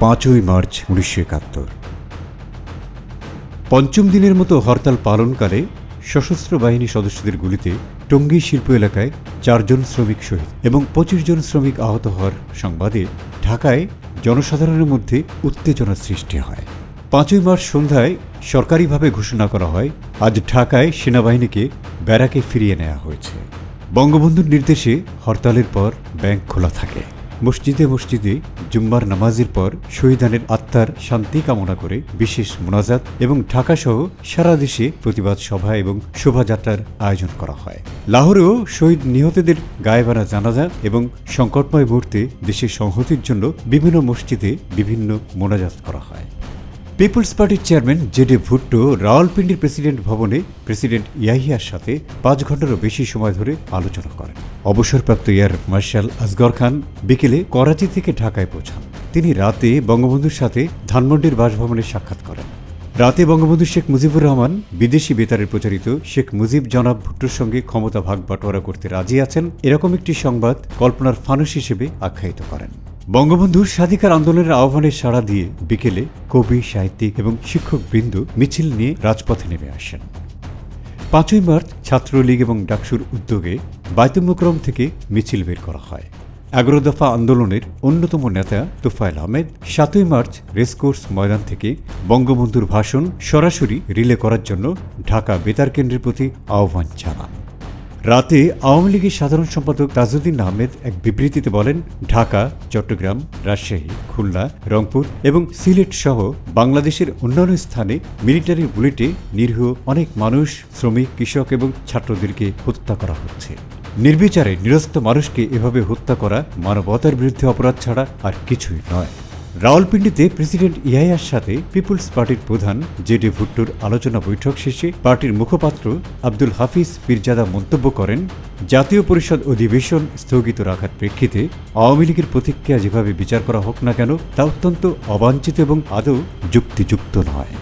পাঁচই মার্চ উনিশশো একাত্তর। পঞ্চম দিনের মতো হরতাল পালনকালে সশস্ত্র বাহিনী সদস্যদের গুলিতে টঙ্গী শিল্প এলাকায় চারজন শ্রমিক শহীদ এবং পঁচিশ জন শ্রমিক আহত হওয়ার সংবাদে ঢাকায় জনসাধারণের মধ্যে উত্তেজনা সৃষ্টি হয়। পাঁচই মার্চ সন্ধ্যায় সরকারিভাবে ঘোষণা করা হয়, আজ ঢাকায় সেনাবাহিনীকে ব্যারাকে ফিরিয়ে নেওয়া হয়েছে। বঙ্গবন্ধুর নির্দেশে হরতালের পর ব্যাংক খোলা থাকে। মসজিদে মসজিদে জুম্মার নামাজের পর শহীদানের আত্মার শান্তি কামনা করে বিশেষ মোনাজাত এবং ঢাকাসহ সারা দেশে প্রতিবাদ সভা এবং শোভাযাত্রার আয়োজন করা হয়। লাহোরেও শহীদ নিহতদের গায়েবানা জানাজা এবং সংকটময় মুহূর্তে দেশের সংহতির জন্য বিভিন্ন মসজিদে বিভিন্ন মোনাজাত করা হয়। পিপলস পার্টির চেয়ারম্যান জেডে ভুট্টো রাওয়ালপিন্ডির প্রেসিডেন্ট ভবনে প্রেসিডেন্ট ইয়াহিয়ার সাথে পাঁচ ঘন্টারও বেশি সময় ধরে আলোচনা করেন। অবসরপ্রাপ্ত এয়ার মার্শাল আসগর খান বিকেলে করাচি থেকে ঢাকায় পৌঁছান। তিনি রাতে বঙ্গবন্ধুর সাথে ধানমন্ডির বাসভবনে সাক্ষাৎ করেন। রাতে বঙ্গবন্ধু শেখ মুজিবুর রহমান, বিদেশি বেতারে প্রচারিত শেখ মুজিব জনাব ভুট্টোর সঙ্গে ক্ষমতা ভাগ বাটোয়ারা করতে রাজি আছেন, এরকম একটি সংবাদ কল্পনার ফানুস হিসেবে আখ্যায়িত করেন। বঙ্গবন্ধুর স্বাধিকার আন্দোলনের আহ্বানে সাড়া দিয়ে বিকেলে কবি, সাহিত্যিক এবং শিক্ষকবৃন্দ মিছিল নিয়ে রাজপথে নেমে আসেন। পাঁচই মার্চ ছাত্রলীগ এবং ডাকসুর উদ্যোগে বায়তুমুকরম থেকে মিছিল বের করা হয়। এগারো দফা আন্দোলনের অন্যতম নেতা তোফায়েল আহমেদ সাতই মার্চ রেসকোর্স ময়দান থেকে বঙ্গবন্ধুর ভাষণ সরাসরি রিলে করার জন্য ঢাকা বেতার কেন্দ্রের প্রতি আহ্বান জানান। রাতে আওয়ামী লীগের সাধারণ সম্পাদক তাজউদ্দিন আহমেদ এক বিবৃতিতে বলেন, ঢাকা, চট্টগ্রাম, রাজশাহী, খুলনা, রংপুর এবং সিলেট সহ বাংলাদেশের অন্যান্য স্থানে মিলিটারি বুলেটে নিরীহ অনেক মানুষ, শ্রমিক, কৃষক এবং ছাত্রদেরকে হত্যা করা হচ্ছে। নির্বিচারে নিরস্ত মানুষকে এভাবে হত্যা করা মানবতার বিরুদ্ধে অপরাধ ছাড়া আর কিছুই নয়। রাওয়ালপিন্ডিতে প্রেসিডেন্ট ইয়াহিয়ার সাথে পিপুলস পার্টির প্রধান জেডি ভুট্টোর আলোচনা বৈঠক শেষে পার্টির মুখপাত্র আব্দুল হাফিজ পিরজাদা মন্তব্য করেন, জাতীয় পরিষদ অধিবেশন স্থগিত রাখার প্রেক্ষিতে আওয়ামী লীগের প্রতিক্রিয়া যেভাবে বিচার করা হোক না কেন, তা অত্যন্ত অবাঞ্ছিত এবং আদৌ যুক্তিযুক্ত নয়।